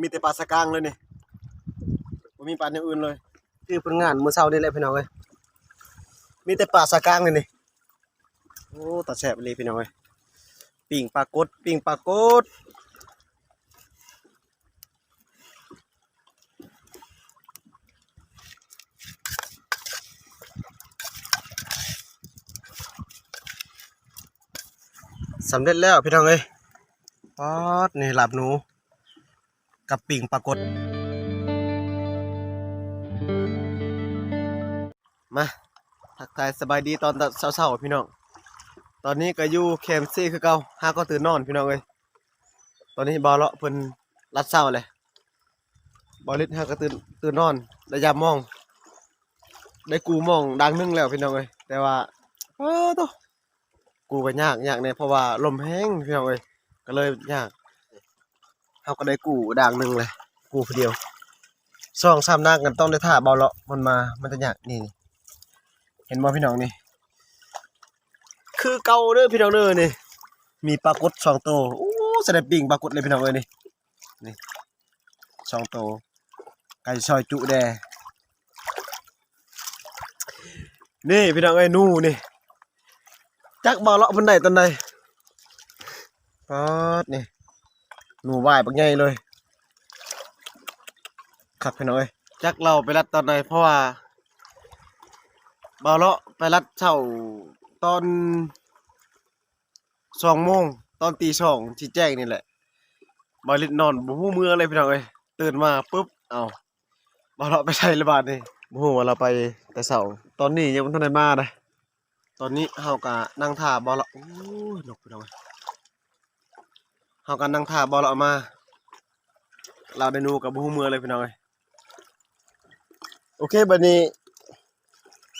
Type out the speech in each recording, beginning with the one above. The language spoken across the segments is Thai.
มีแต่ปลาสะกางเลยนี่บ่มีปลาอย่างอื่นเลยคือผลงานมื้อเช้านี่แหละพี่น้องเอ้ยมีแต่ปลาสะกางเลยนี่โอ้ตาแซ่บเลยพี่น้องเอ้ยปิ้งปลากดปิ้งปลากดสำเร็จแล้วพี่น้องเอ้ยป๊อดนี่ลาบหนู กับปิ่งปรากฏ มาทักทายสบายดีตอนเช้าๆพี่น้อง ตอนนี้ก็อยู่แคมซี่คือเก่าห้าก็ตื่นนอนพี่น้องเอ้ยตอนนี้บอลเลาะเพิ่นรัดเช้าเลยบอลลิดห้าก็ตื่นตื่นนอนระยามมอง ได้กูมองดังนึงแล้วพี่น้องเอ้ยแต่ว่าเออตัวกูก็ยากยากเนี่ยเพราะว่าลมแห้งพี่น้องเอ้ยก็เลยยาก เขาก็ได้กู้ด่างหนึ่งเลย กู้คนเดียวสองสามด่างกันต้องได้ท่าเบาเลาะมันมามันจะยากนี่ เห็นบ่พี่น้องนี่ คือเกาเด้อพี่น้องเด้อนี่ มีปลากดสองโตโอ้แสดงปิ่งปลากดเลยพี่น้องเอ้ยนี่นี่สองโตัวไก่ซอยจุแดนี่พี่น้องเอ้ยนู่นี่จักเบาเลาะเพิ่นได้ตอนใดปอดนี่ หนูว่ายปักใหญ่เลยครับพี่น้องเอ้ยจักเราไปรัดตอนไหนเพราะว่าเบาเลาะไปรัดเช้าตอนสองโมงตอนตีสองที่แจ้งนี่แหละบาลิดนอนบ่ฮู้มือเลยพี่น้องเอ้ยตื่นมาปุ๊บเอาเบาเลาะไปใช้ระบาดนี่บ่ฮู้ว่าเราไปแต่เช้าตอนนี้ยังบ่ทันได้มาเลยตอนนี้เฮาก็นั่งท่าเบาเลาะโอ้ยนกพี่น้องเอ้ย เฮากันนั่งท่าบอลเอามา เราได้นูกับบูมือเลยพี่น้องเอ้ยโอเคบัดนี้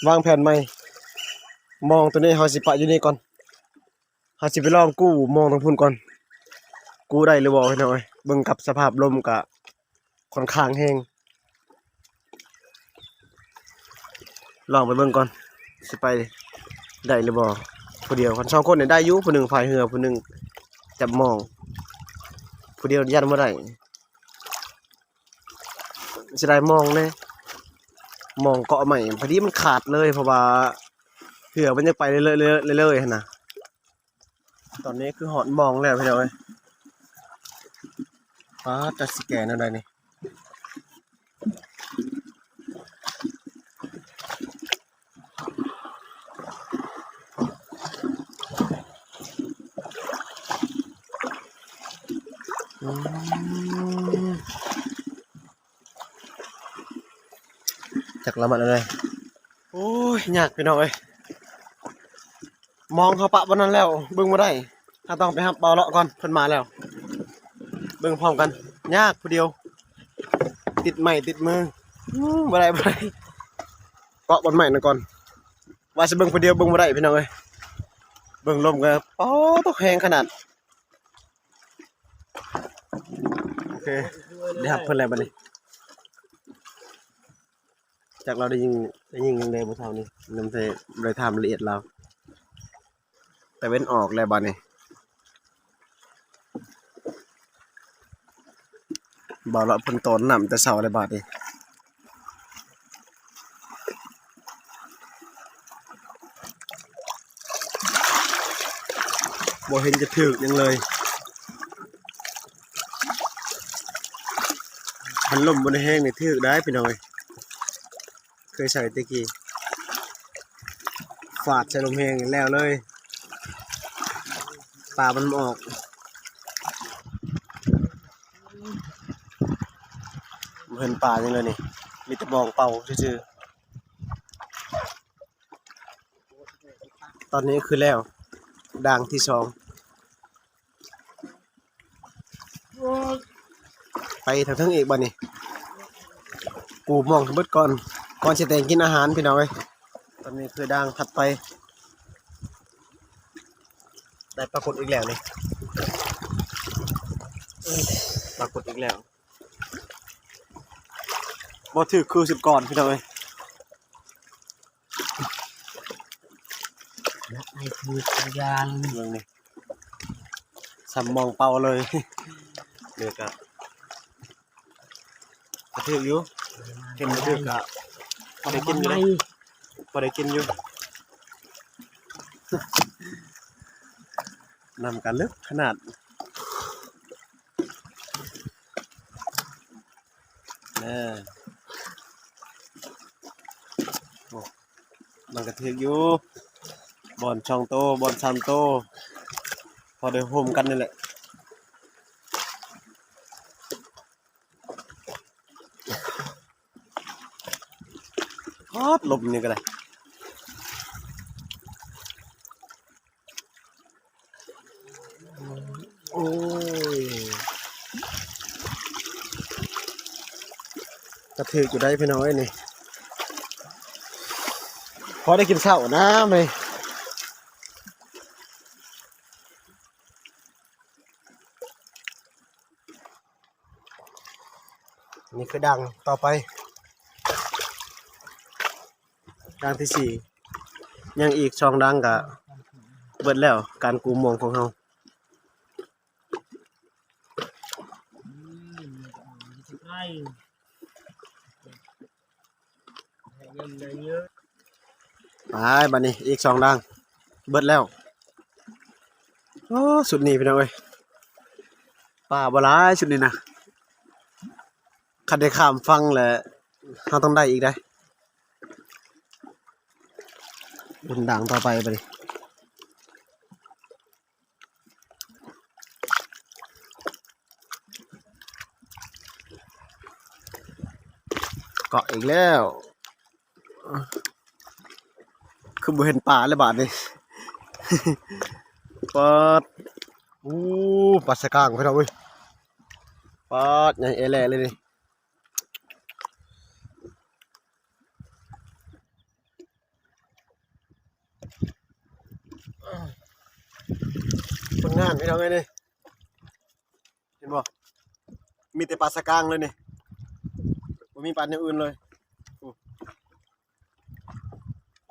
วางแผนใหม่ มองตัวนี้เฮาสิปะอยู่นี่ก่อนเฮาสิไปลองกู้มองตรงพุ่นก่อน กู้ได้หรือบ่พี่น้องเอ้ยเบิ่งกับสภาพลมกะค่อนข้างแห้งลองไปเบิ่งก่อนสิไปได้หรือบ่ผู้เดียวคนสองคนเนี่ยได้อยู่ผู้หนึ่งพายเรือผู้หนึ่งจับมอง ผู้เดียวยันเมื่อไร่จะได้มองเลยมองเกาะใหม่พอดีมันขาดเลยเพราะว่าเผื่อมันจะไปเรื่อยๆเรื่อยๆเรื่อยนะตอนนี้คือหอนมองแล้วพี่น้องเอ้ยป้าจัดสแกนอะไรนี่ จากละมันอะไรโอ้ยยากพี่น้องเอ้ยมองเขาปะบนนั้นแล้วบิ่งมาได้ถ้าต้องไปหับเบาเลาะก่อนเพิ่นมาแล้ว เบิ่งพร้อมกัน ยากผู้เดียว ติดใหม่ติดมืออื้อบ่ได้บ่ได้เกาะบนใหม่นั่นก่อน ว่าสิเบิ่งผู้เดียวเบิ่งบ่ได้พี่น้องเอ้ยเบิ่งลมก็โอ้ตกแหงขนาดโอเคได้หับเพิ่นแล้วบัดนี้ จากเราได้ยิงได้ยิงยังไงบ่เท่านี้นำเทได้ทำละเอียดเราแต่เว้นออกแล้วบัดนี้บ่ละเพิ่นโตนนำแต่เช้าเลยบาดนี้บ่เห็นจะถึกยังเลยพันลมบนแห้งนี่ถึกได้พี่น้อย เคยใส่ตะกี้ฝาดใส่ลมแหงแล้วเลยปลามันออกบ่เห็นปลาจังเลยนี่ มีแต่บองเป่าซื่อตอนนี้คือแล้วด่างที่สองไปทางทั้งอีกบ้านี่กูมองทั้งเบิดก่อน ก่อนสิแต่งกินอาหารพี่น้องเอ้ยตอนนี้คือด่างถัดไป ได้ปรากฏอีกแล้วนี่ปรากฏอีกแล้วบ่ถือคือสิบก่อนพี่น้องเอ้ยไอ้คือตัวยางเมืองนี่สำมองเป่าเลยเดี๋ยวก็ถืออยู่เห็นบ่ถือก็ พอได้กินอยู่ไหมนะพอได้กินอยู่นำกันลึกขนาดแน่โอ้มันก็ถืออยู่บอลช่องโตบอลซามโต พอได้โฮมกันนี่แหละ ฮอดลมนี่ก็ได้โอ้ยกระถืออยู่ได้พี่น้อยนี่พอได้กินข้าวนะไหมนี่คือดังต่อไป ดังที่สี่ยังอีกช่องดังกะเบิดแล้วการกูมองของเฮาไร่เงินได้เยอะไปบัดนี้อีกช่องดัง เบิดแล้ว โอ้สุดนี้พี่น้องเอ้ยป่าบลายสุดนี้นะคันได้ข้ามฟังแหละเฮาต้องได้อีกได้ บุญดังต่อไปบัดนี้เกาะอีกแล้ว คือบ่เห็นป่าเลยบาดนี่ปาดอู้ปลาสะกางพี่น้องเว้ยปาดใหญ่เอแลเลยนี่ ผลงานพี่น้องเอ้ยนี่เห็นบ่มีแต่ปลาสะกางเลยนี่บ่มีปลาอย่างอื่นเลย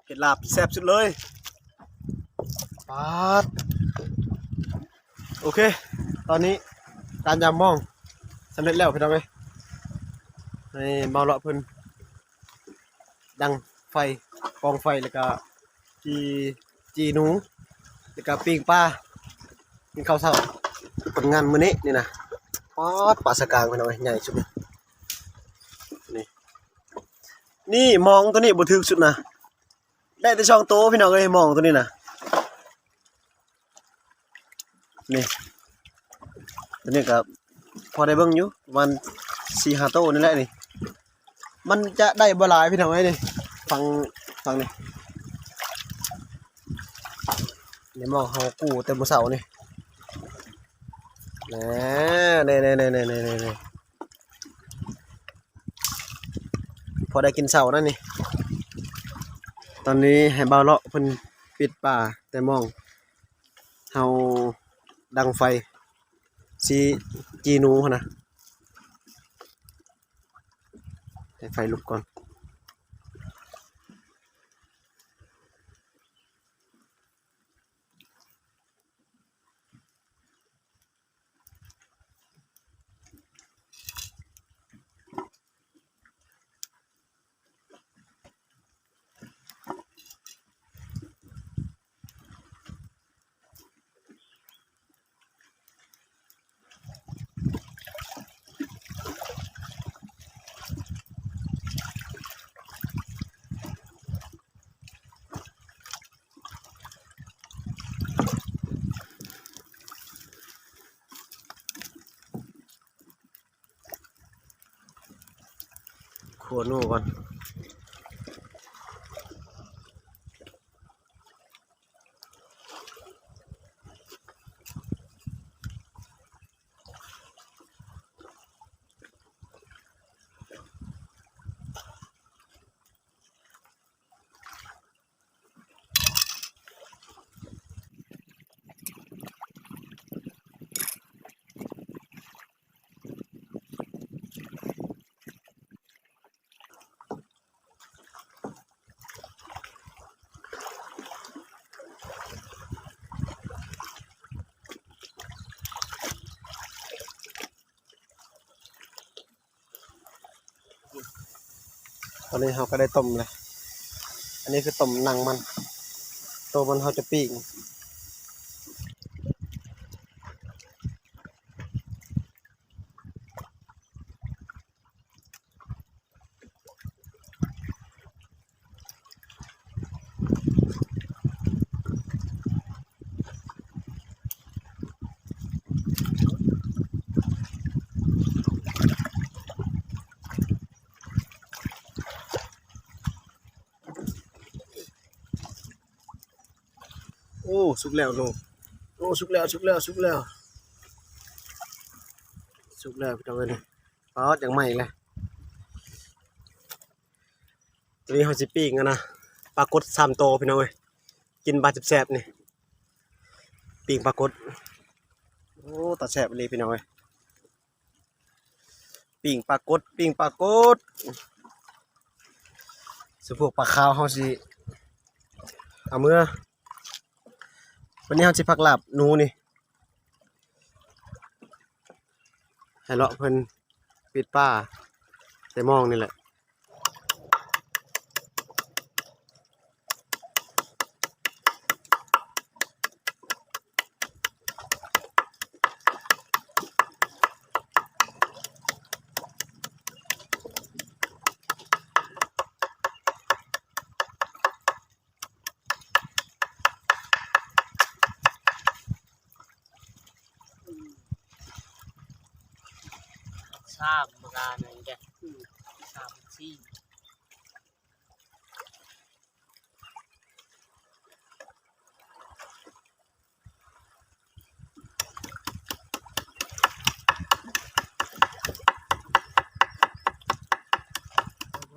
เห็ดลาบแซ่บสุดเลยปาดโอเค ตอนนี้การยามมองสำเร็จแล้วพี่น้องเอ้ยนี่เมาเลาะเพิ่นดังไฟกองไฟแล้วก็จีจีหนูแล้วก็ปิ้งปลา กินข้าวเช้าผลงานมื้อนี้นี่นะปาดปลาสกางพี่น้องเอ้ยใหญ่สุดนี่นี่นี่มองตัวนี้บ่ถึกสุดนะได้แต่ช่องโตพี่น้องเอ้ยมองตัวนี้นะนี่ตัวนี้ก็พอได้เบิ่งอยู่มันสี่ห้าโตนี่แหละนี่มันจะได้บ่หลายพี่น้องเอ้ยนี่ฟังฟังนี่นี่มองเฮากู้แต่มื้อเช้านี่ น่เน่เน่เน่เน่เน่เน่พอได้กินเช้านั่นนี่ ตอนนี้ให้บ่าวเลาะเพิ่นปิดป่าแต่มองเฮาดังไฟสีจีนูนะให้ไฟลุกก่อน ขัวนู่ก่อน อนนี้เราก็ได้ต้มเลย อันนี้คือต้มหนังมัน ตัวมันเขาจะปิ้ง โอ้ สุกแล้วหนูโอ้สุกแล้วสุกแล้วสุกแล้วสุกแล้วพี่น้องเอ้ยนี่ปลาออดอย่างใหม่เลยตัวนี้เขาสิปิ้งอะนะปลากดสามโตพี่น้องเอ้ยกินปลาแซ่บๆนี่ปิ้งปลากดโอ้ตาแซ่บเลยพี่น้องเอ้ยปิ้งปลากดปิ้งปลากดสพวกปลาขาวเขาสิเอาเมื่อ วันนี้เราจะพักหลับนูนี่ให้เลาะเพิ่นปิดป้าแต่มองนี่แหละ ทราบมานานอะไรแกทราบซี่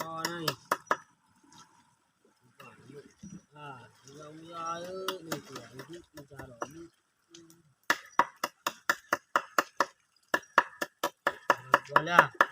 รอหน่อยอ่าเรายาเออนี่ตัวนี้มันจะหรอนี่ วั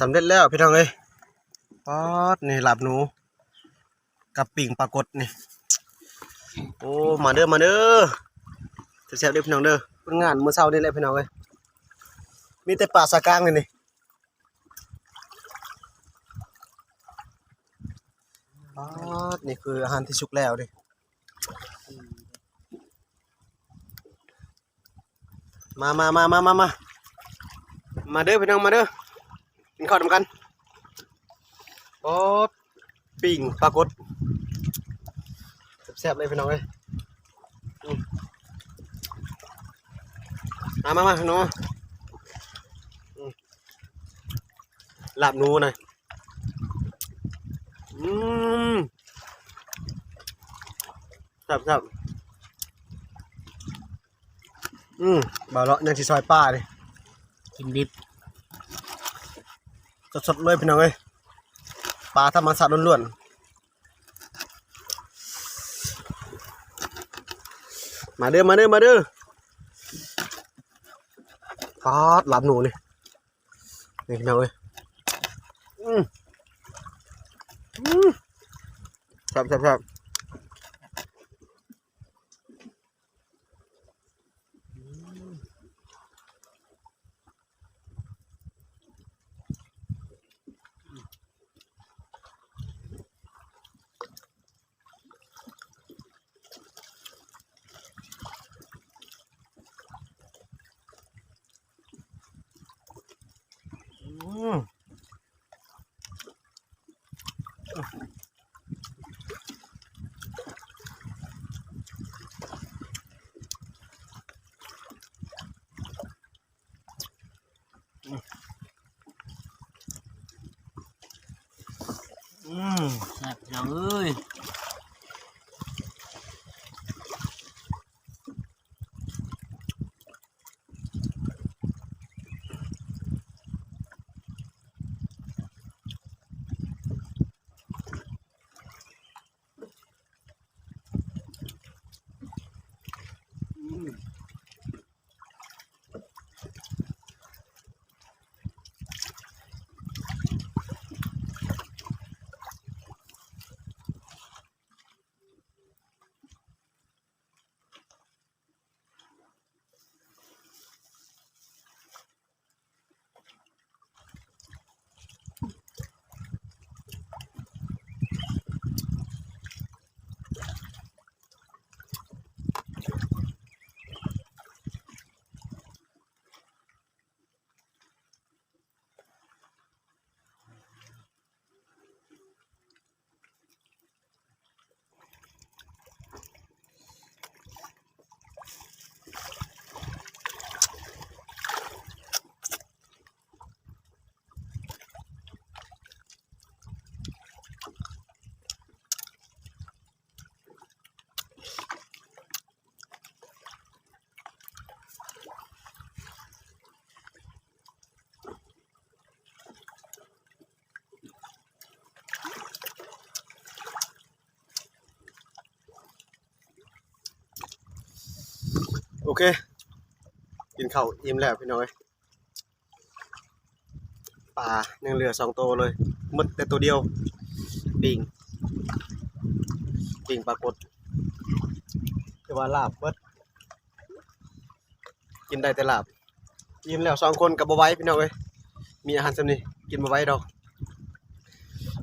สำเร็จแล้วพี่น้องเอ้ยป๊อดนี่หลับหนู กับปิ่งปลากดนี่ โอ้มาเด้อมาเด้อแซ่บๆเด้อพี่น้องเด้อเพิ่นงานมื้อเช้านี่แหละพี่น้องเอ้ยมีแต่ปลาสากางนี่นี่ป๊อดนี่คืออาหารที่สุกแล้วดิมามามามามามามาเด้อพี่น้องมาเด้อ กินข้าวนำกันโอ้ปิ่งปลากดแซ่บๆเลยพี่น้องเอ้ยอืมมามามาพี่น้องมาอืมลาบหนูหน่อยอืมครับครับอืมบ่าวเลาะยังสิซอยป้าดิกินดิบ สดๆเลยพี่น้องเอ้ยปลาธรรมชาติล้วนๆ มาเด้อมาเด้อมาเด้อฟาดหลับหนูนี่นี่พี่น้องเอ้ยอืมอืมครับครับครับอืม อืมแซ่บพี่น้องเอ้ย โอเค กินข้าวอิ่มแล้วพี่น้อยปลายังเหลือสองตัวเลยมดแต่ตัวเดียวปิงปิงปลากดแต่ว่าลาบเบิดกินได้แต่ลาบอิ่มแล้วสองคนกับบไว้พี่น้องเอ้ยมีอาหารสำนีกินบไว้ดอก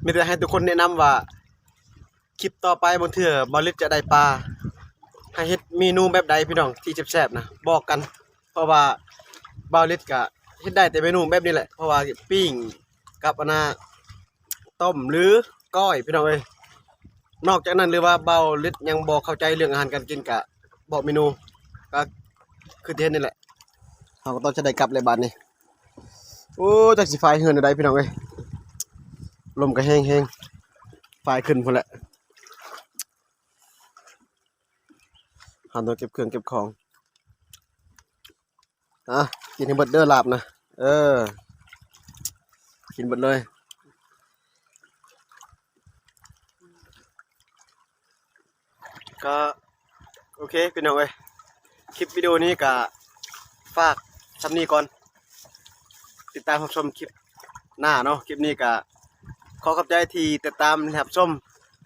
มีแต่ให้ทุกคนแนะนำว่า คลิปต่อไปบนเถื่อบอลิสจะได้ปลา ให้เฮ็ดเมนูแบบใดพี่น้องที่แซ่บๆนะบอกกัน เพราะว่าบาวลิสก็เฮ็ดได้แต่เมนูแบบนี้แหละเพราะว่าปิ้งกับอนน่ะต้มหรือก้อยพี่น้องเอ้ยนอกจากนั้นหรือว่าเบาลิสยังบ่เข้าใจเรื่องอาหารการกินก็บอกเมนูก็คือที่เฮ็ดนี่แหละเฮาก็ต้องจะได้กลับเลยบัดนี้โอ้จักสิไฟเฮือนได้พี่น้องเอ้ยลมก็แห้งๆไฟขึ้นพุ่นแหละหันตัวเก็บเครื่องเก็บของอะกินให้เบิดเด้อหลาบนะ เออ กินเบิดเลยก็โอเคพี่น้องเอ้ยคลิปวิดีโอนี้ก็ฝากสำนีก่อน ติดตามชมคลิปหน้าเนาะคลิปนี้ก็ขอขอบใจที่ติดตามรับชม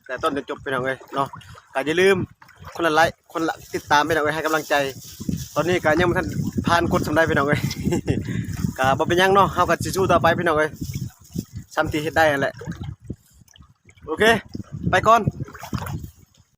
แต่ต้นจนจบพี่น้องเอ้ยเนาะก็อย่าลืม คนละไลค์คนละติดตามไปหน่อยให้กำลังใจ ตอนนี้ก็ยังไม่ทันผ่านกดสำได้ไปหน่อยก็บ่เป็นยังเนาะเฮาก็สิสู้ต่อไปไปหน่องเอ้ยซ้ำที่เฮ็ดได้นั่นแหละโอเค ไปก่อน